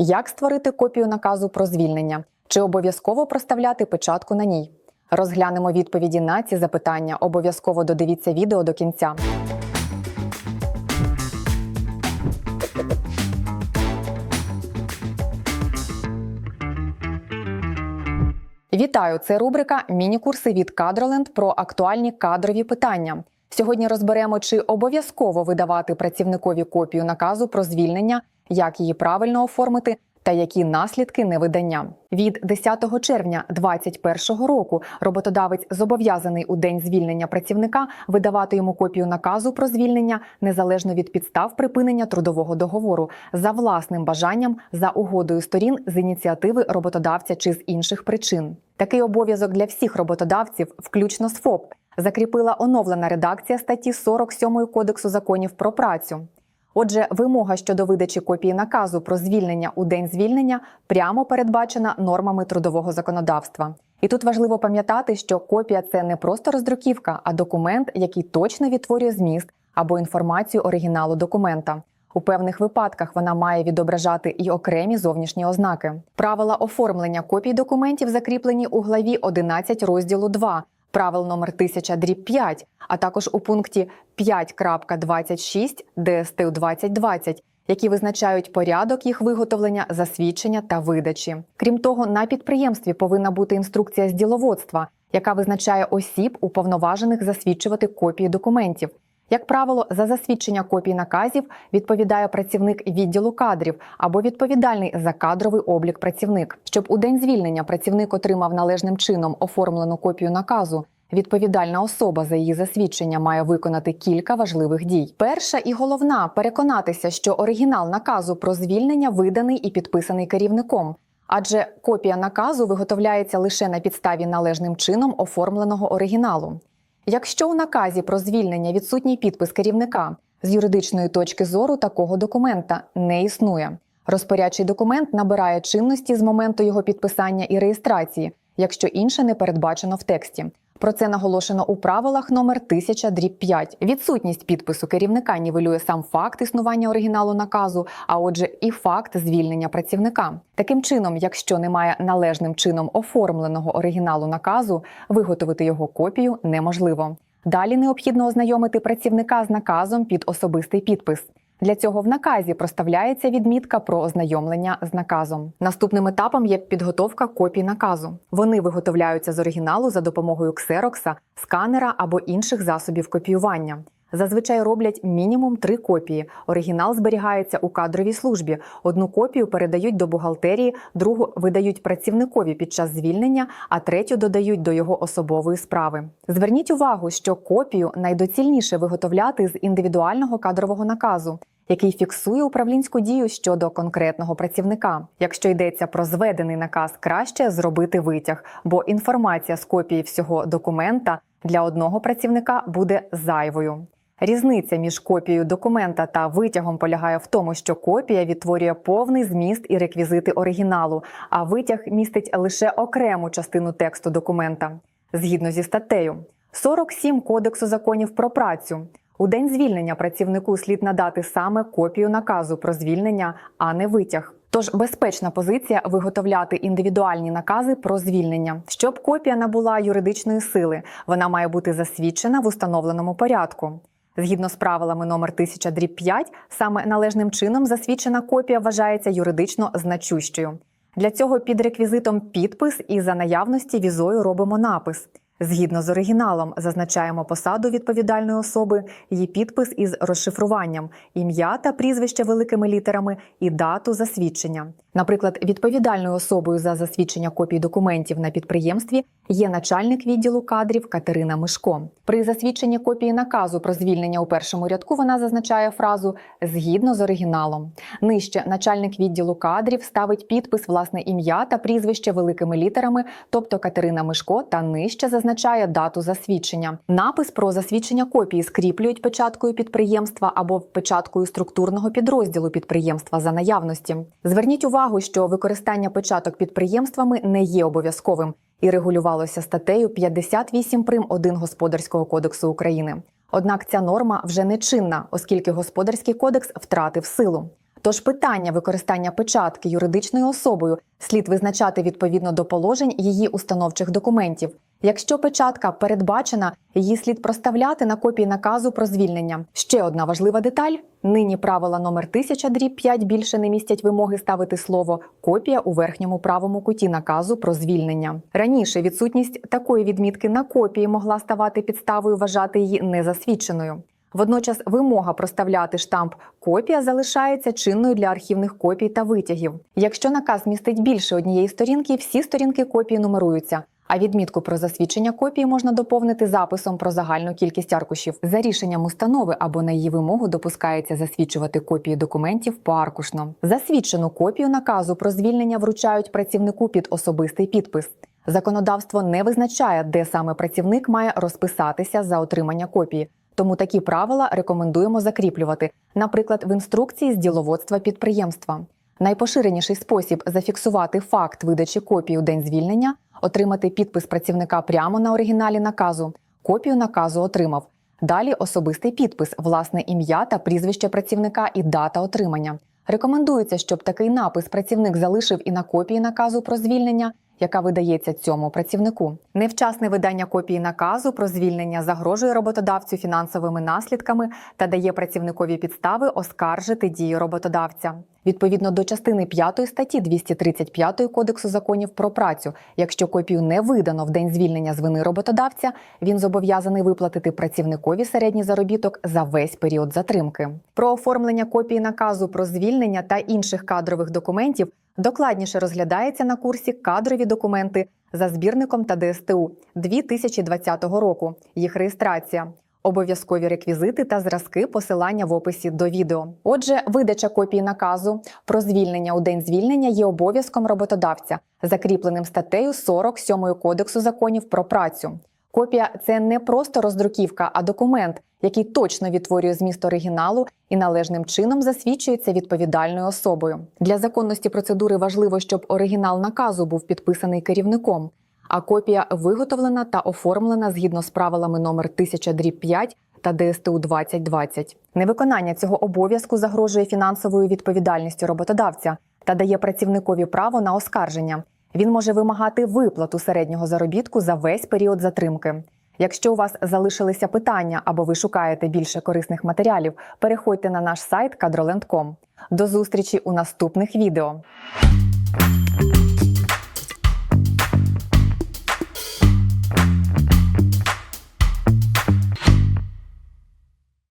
Як створити копію наказу про звільнення? Чи обов'язково проставляти печатку на ній? Розглянемо відповіді на ці запитання. Обов'язково додивіться відео до кінця. Вітаю! Це рубрика Міні-курси від Кадроленд про актуальні кадрові питання. Сьогодні розберемо, чи обов'язково видавати працівникові копію наказу про звільнення, як її правильно оформити та які наслідки невидання. Від 10 червня 2021 року роботодавець зобов'язаний у день звільнення працівника видавати йому копію наказу про звільнення незалежно від підстав припинення трудового договору за власним бажанням за угодою сторін з ініціативи роботодавця чи з інших причин. Такий обов'язок для всіх роботодавців, включно з ФОП, закріпила оновлена редакція статті 47 Кодексу законів про працю. Отже, вимога щодо видачі копії наказу про звільнення у день звільнення прямо передбачена нормами трудового законодавства. І тут важливо пам'ятати, що копія це не просто роздруківка, а документ, який точно відтворює зміст або інформацію оригіналу документа. У певних випадках вона має відображати і окремі зовнішні ознаки. Правила оформлення копій документів закріплені у главі 11 розділу 2 правил номер 1000 дріб 5, а також у пункті 5.26 ДСТУ 2020, які визначають порядок їх виготовлення, засвідчення та видачі. Крім того, на підприємстві повинна бути інструкція з діловодства, яка визначає осіб, уповноважених засвідчувати копії документів. Як правило, за засвідчення копій наказів відповідає працівник відділу кадрів або відповідальний за кадровий облік працівник. Щоб у день звільнення працівник отримав належним чином оформлену копію наказу. Відповідальна особа за її засвідчення має виконати кілька важливих дій. Перша і головна переконатися, що оригінал наказу про звільнення виданий і підписаний керівником, адже копія наказу виготовляється лише на підставі належним чином оформленого оригіналу. Якщо у наказі про звільнення відсутній підпис керівника з юридичної точки зору такого документа не існує. Розпорядчий документ набирає чинності з моменту його підписання і реєстрації, якщо інше не передбачено в тексті. Про це наголошено у правилах номер 1000 дріб 5. Відсутність підпису керівника нівелює сам факт існування оригіналу наказу, а отже, і факт звільнення працівника. Таким чином, якщо немає належним чином оформленого оригіналу наказу, виготовити його копію неможливо. Далі необхідно ознайомити працівника з наказом під особистий підпис. Для цього в наказі проставляється відмітка про ознайомлення з наказом. Наступним етапом є підготовка копій наказу. Вони виготовляються з оригіналу за допомогою ксерокса, сканера або інших засобів копіювання. Зазвичай роблять мінімум три копії. Оригінал зберігається у кадровій службі. Одну копію передають до бухгалтерії, другу видають працівникові під час звільнення, а третю додають до його особової справи. Зверніть увагу, що копію найдоцільніше виготовляти з індивідуального кадрового наказу. Який фіксує управлінську дію щодо конкретного працівника. Якщо йдеться про зведений наказ, краще зробити витяг, бо інформація з копії всього документа для одного працівника буде зайвою. Різниця між копією документа та витягом полягає в тому, що копія відтворює повний зміст і реквізити оригіналу, а витяг містить лише окрему частину тексту документа. Згідно зі статтею 47 Кодексу законів про працю. У день звільнення працівнику слід надати саме копію наказу про звільнення, а не витяг. Тож безпечна позиція виготовляти індивідуальні накази про звільнення, щоб копія набула юридичної сили. Вона має бути засвідчена в установленому порядку. Згідно з правилами номер 1000 дріб 5, саме належним чином засвідчена копія вважається юридично значущою. Для цього під реквізитом підпис і за наявності візою робимо напис. Згідно з оригіналом, зазначаємо посаду відповідальної особи, її підпис із розшифруванням, ім'я та прізвище великими літерами і дату засвідчення. Наприклад, відповідальною особою за засвідчення копій документів на підприємстві є начальник відділу кадрів Катерина Мишко. При засвідченні копії наказу про звільнення у першому рядку вона зазначає фразу згідно з оригіналом. Нижче начальник відділу кадрів ставить підпис власне ім'я та прізвище великими літерами, тобто Катерина Мишко, та нижче зазначає дату засвідчення. Напис про засвідчення копії скріплюють печаткою підприємства або печаткою структурного підрозділу підприємства за наявності. Зверніть увагу, що використання печаток підприємствами не є обов'язковим і регулювалося статтею 58 прим. 1 Господарського кодексу України. Однак ця норма вже не чинна, оскільки господарський кодекс втратив силу. Тож питання використання печатки юридичною особою слід визначати відповідно до положень її установчих документів. Якщо печатка передбачена, її слід проставляти на копії наказу про звільнення. Ще одна важлива деталь: нині правила номер 1000 дріб 5 більше не містять вимоги ставити слово копія у верхньому правому куті наказу про звільнення. Раніше відсутність такої відмітки на копії могла ставати підставою вважати її незасвідченою. Водночас вимога проставляти штамп копія залишається чинною для архівних копій та витягів. Якщо наказ містить більше однієї сторінки, всі сторінки копії нумеруються. А відмітку про засвідчення копії можна доповнити записом про загальну кількість аркушів. За рішенням установи або на її вимогу допускається засвідчувати копії документів поаркушно. Засвідчену копію наказу про звільнення вручають працівнику під особистий підпис. Законодавство не визначає, де саме працівник має розписатися за отримання копії. Тому такі правила рекомендуємо закріплювати, наприклад, в інструкції з діловодства підприємства. Найпоширеніший спосіб зафіксувати факт видачі копії у день звільнення отримати підпис працівника прямо на оригіналі наказу. Копію наказу отримав. Далі особистий підпис, власне ім'я та прізвище працівника і дата отримання. Рекомендується, щоб такий напис працівник залишив і на копії наказу про звільнення, яка видається цьому працівнику. Невчасне видання копії наказу про звільнення загрожує роботодавцю фінансовими наслідками та дає працівникові підстави оскаржити дії роботодавця. Відповідно до частини 5 статті 235 Кодексу законів про працю, якщо копію не видано в день звільнення з вини роботодавця, він зобов'язаний виплатити працівникові середній заробіток за весь період затримки. Про оформлення копії наказу про звільнення та інших кадрових документів докладніше розглядається на курсі Кадрові документи за збірником та ДСТУ 2020 року. Їх реєстрація. Обов'язкові реквізити та зразки посилання в описі до відео. Отже, видача копії наказу про звільнення у день звільнення є обов'язком роботодавця, закріпленим статтею 47 Кодексу законів про працю. Копія це не просто роздруківка, а документ, який точно відтворює зміст оригіналу і належним чином засвідчується відповідальною особою. Для законності процедури важливо, щоб оригінал наказу був підписаний керівником а копія виготовлена та оформлена згідно з правилами номер 1000 дріб 5 та ДСТУ 2020. Невиконання цього обов'язку загрожує фінансовою відповідальністю роботодавця та дає працівникові право на оскарження. Він може вимагати виплату середнього заробітку за весь період затримки. Якщо у вас залишилися питання або ви шукаєте більше корисних матеріалів, переходьте на наш сайт kadroland.com. До зустрічі у наступних відео.